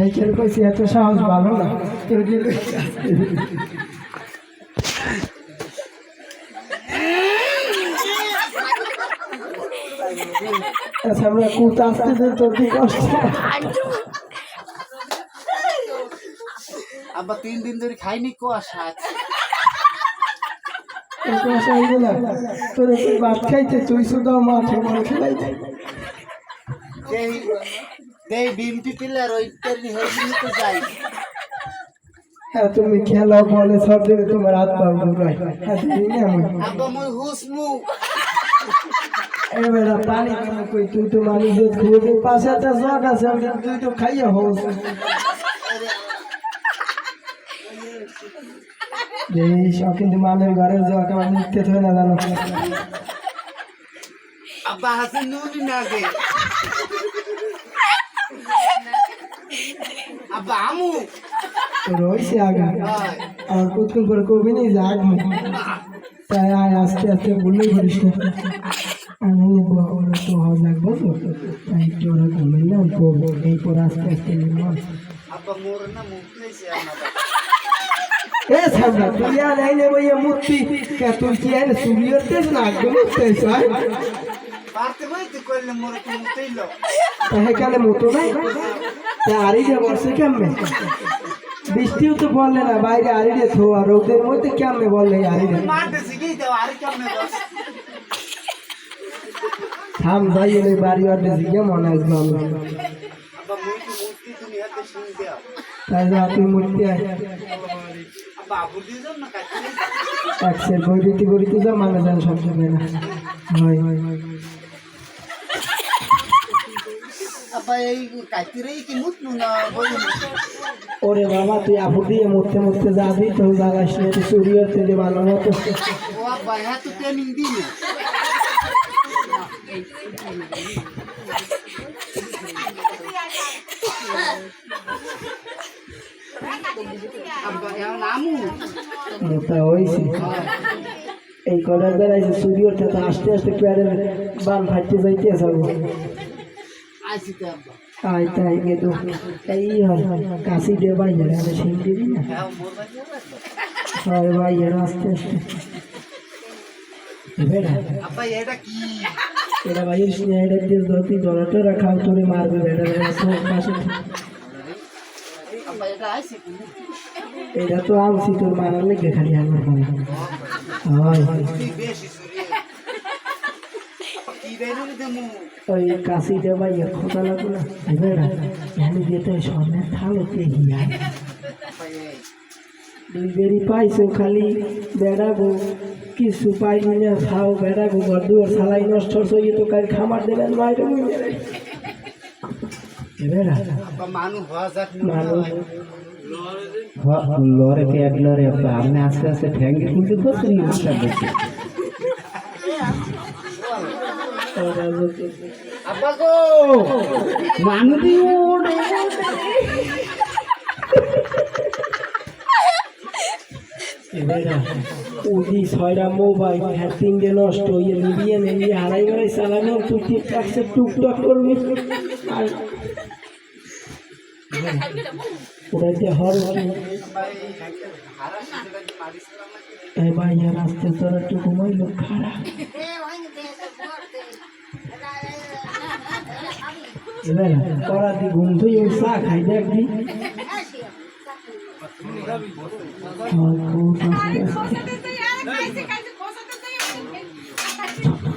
Cycle কইছি এত সাহস ভালো না। গেলে আচ্ছা আমরা কুত আসতে তোর কি কষ্ট? আব্বা তিন দিন ধরে খাইনি কুয়াশা। এই কুয়াশা গেল তোরে তুই ভাত খাইতে তুই শুধু মাঠে যেই বিমটি পিলার ওইটার হেসে তো যাই। হ্যাঁ তুমি খেলো বলে সব দিনে তোমার হাত পা হ্যাঁ আব্বা মই হুসমু এবারে পানি কেমন কই? তুই তো মানুষের খুঁজে পাশে একটা জগ আছে তুই তো খাইয়া হোস। এই সব কিন্তু মালের ঘরের জগ আমার নিতে হয় না জানো। আব্বা হাসে নুনি না আব্বা আমু। রয়েছে আগা আর কতক্ষণ করে কবি নেই যে আগ তাই আয় আস্তে আস্তে বললেই করিস না। আমি নেব ওরা তো হওয়া লাগবো তো। তাই একটু ওরা ঘুমিলাম করব এরপর আস্তে আস্তে নিলাম আব্বা মোর না মুখ নেইছে এ সামনা তুই আর এই নেব ইয়ে মূর্তি তুই কি এনে সুবিয়তেস না? আগে মূর্তি হয় পারতে বইতে করলে মোর কি মুতেইল তাহে কালে মতো নাই? বসে কেমনে? বৃষ্টিও তো বললে না বাইরে আরি রে থো আর রোদের মধ্যে কেমনে বললে আরি রে মারতে শিখেই দাও আর কেমনে বস থাম যাই এলে বাড়ি অর্ডে জিগে মনে আসবে আমি তাই যা তুই মূর্তি আয়। বই দিতে করিতে যা মানে যান সব না। হয় আব্বা এই কাটিরেই কি মুতনু না বলি ওরে বাবা তুই আপু দিয়ে মরতে মরতে যাবি তো জাগাস না তুই চুরি হতে যে ভালো মতো ও আব্বা হ্যাঁ তো ট্রেনিং দিলে আব্বা এখন আমু মোটা হয়েছি। এই কলার বেড়াইছে চুরি হতে তো আস্তে আস্তে পেয়ারের বান ফাটতে যাইতে যাব আসি তো আব্বা আয় তাই গেতো এই হয় কাশি দে ভাই আমি সিং দিবি না হ্যাঁ মোর বাড়ি যাবে হয় ভাই এর আস্তে আস্তে বেড়া আব্বা এটা কি এটা ভাইয়ের সিনেমাটা দিয়ে ধরতি জড়াটা রাখাও তোরে মারবে বেটা বেটা সব পাশে আব্বা এটা আইছে কি এটা তো আনছি তোর মারার লেগে খালি আমার হয় হয় তুই বেশি সুরিয়ে কি বেরুন দেমু ওই কাশি দে ভাই খোঁজা লাগল না বেড়া এখানে যেতে স্বর্ণের থালতে হিয়া বেরি পাইছো খালি বেড়াবো কিছু পাইনি না খাও বেড়াবো ঘর দুয়ার সালাই নষ্ট হয়ে তো কাল খামার দেবেন মানু মানুষ লরে পেট লরে আপনি আস্তে আস্তে ঠ্যাঙ্গে খুলতে মাথা বসে মানুষই ওড়ে ওদি মোবাইল হ্যাঁ তিনটে নষ্ট ইয়ে নিবিয়ে নিয়ে হারাই বেড়াই চালানো, তুই টুকটাক করবি। আর ওটা দিয়ে হর ভাই, আর তোর একটু ঘুমাইলো খারাপ এবার ঘুম তুই ওই চা খাই দেখ দি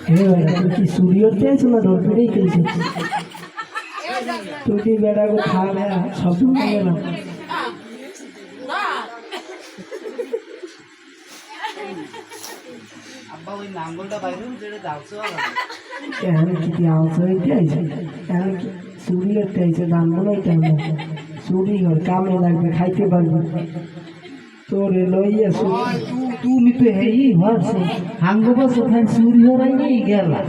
হ্যাঁ, কি সুরিয়তে আছো না রোড পেরেই খেয়েছি তুই বেড়া গো খা বেড়া সব সময় গেলাম এখন কি আওয়াজ এখন কি কামে লাগবে খাইতে পারবে। তোরে লইয়া তুমি তো হেই ভাবছ হাঙ্গ বসে চুরি হরাই গেলা।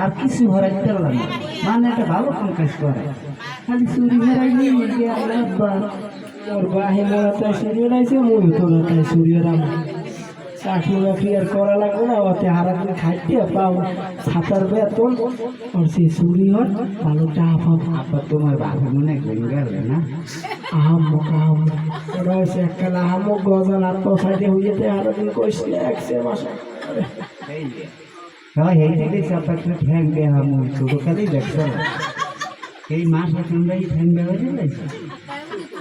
আর কিছু হরাই না। মানে একটা ভালো কাম কাজ করে। খালি চুরি হরাই নেই গেলা বা তোর বাহে মোড়া তাই সুরিয় রাইছে মুই তোর তাই সুরিয় রাম চাকরি বাকরি আর করা লাগবে না ওতে হারাতে খাইতে পাও। সাঁতার বেতন আর সে চুরি হন ভালো টাকা পাবো আব্বা তোমার বাবা মনে করেন গেল না? আহাম্মক আহাম্মক। ওরা হচ্ছে এককালে আহাম্মক গজাল আর পসাইতে হইতে আরও দিন কইছিল একশো মাস হয় এই দিকে চাপাটা ঠ্যাং দেওয়া আমি ছোটকালেই দেখছ। এই মাস তোমরা এই ঠ্যাং দেওয়া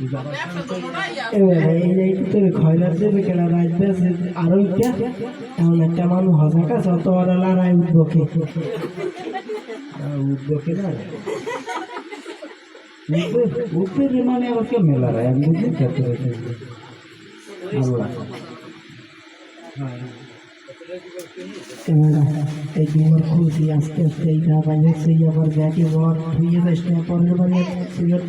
এবারে এই যে একটু তোর খয়লার দেবে কেন রাজবে আরও ইটা এমন একটা মানুষ হজা কাছে অত ওরা লড়াই উঠবো কে উদ্যোগে না উদ্যোগে মানে আবার কেউ মেলা রায় আমি বুঝলি খেতে আল্লাহ এবারে এই দুয়ার খুলছি আস্তে আস্তে এই যা বাইরে সেই আবার ব্যাগে বর ধুয়ে যাস না পরের বারে সিগারেট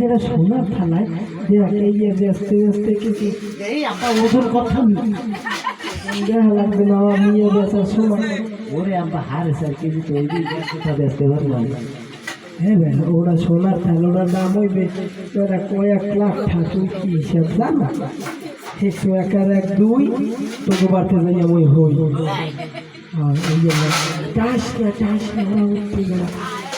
যেটা সোনার থালায়, যে এই যে আস্তে আস্তে কিছু এই আব্বা ওদের কথা দেখা লাগবে না আমার মেয়ে বেচার সময় ওরে আব্বা, হারে স্যার কিন্তু তো ওই দিন কথা বেচতে পারলাম। হ্যাঁ ভাই ওরা সোনার থাল ওটার দাম হইবে, ওরা কয়েক লাখ ঠাকুর কি হিসাব জানা? একশো একার এক দুই, তোকে বাড়তে যাই হই। টাস না টাস না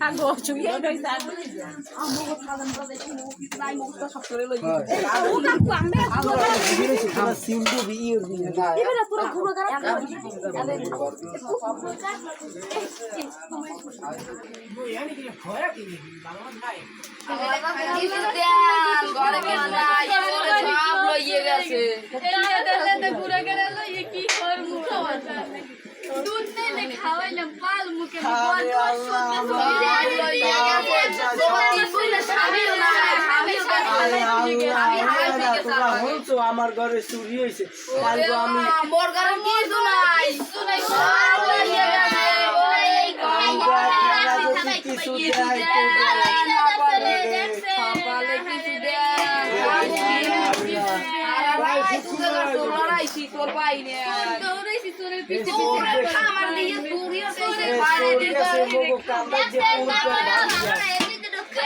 যে এই যে বড় কাকু- কাকু পাড়াইয়ে যাচ্ছ এই বাবু পাড়া দিছো এই যায় আসতে আসতে এবার দুজন দেখে কিন্তু সাথে জানাল খাওয়াইলাম পাল মুখে বল আমার ঘরে চুরি হয়েছে আমি মোর ঘরে কিছু নাই কিছু কিছু দৌড়াইছি তোরে পিছে পিছে আমার দিয়ে দৌড়িয়ে তোরে বাইরে দিতে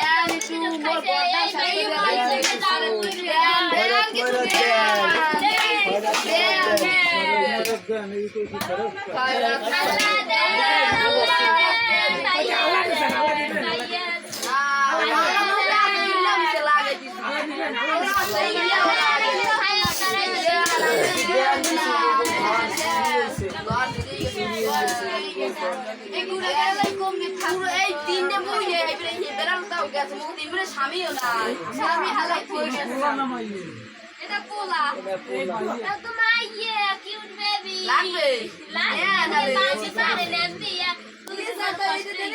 এই তিনটে বই বেড়াল এটা কোলা? এটা তো মাইয়ে কিউট বেবি লাগবে? হ্যাঁ লাগবে নেবি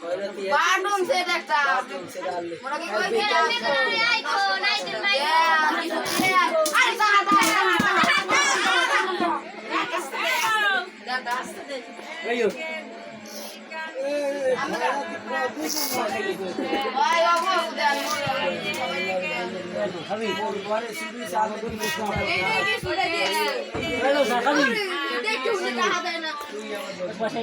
মোরা খামু মোর মোরা সে বাসনা আছে মোর মাইয়ে সার দিব অতি একটা মাই খাওয়াইছো না এই মোনার মাই আ মোর তো বন্দি মোর মাইয়ে না কারও ফায়রা দিতে নাই ফায়রা নাই বড় ইসে দেন ফায়রা দেন ফায়রা মানে করে মোবাইল কালগুলো ইয়েছে সোনার খায় বাটন সেট একটা মোরা কি কই আরে দাদা ওই বাবু দেন এই এই কি শুনে দিয়ে দেখতে উনি টাকা দেয় না মানুষ বাড়ি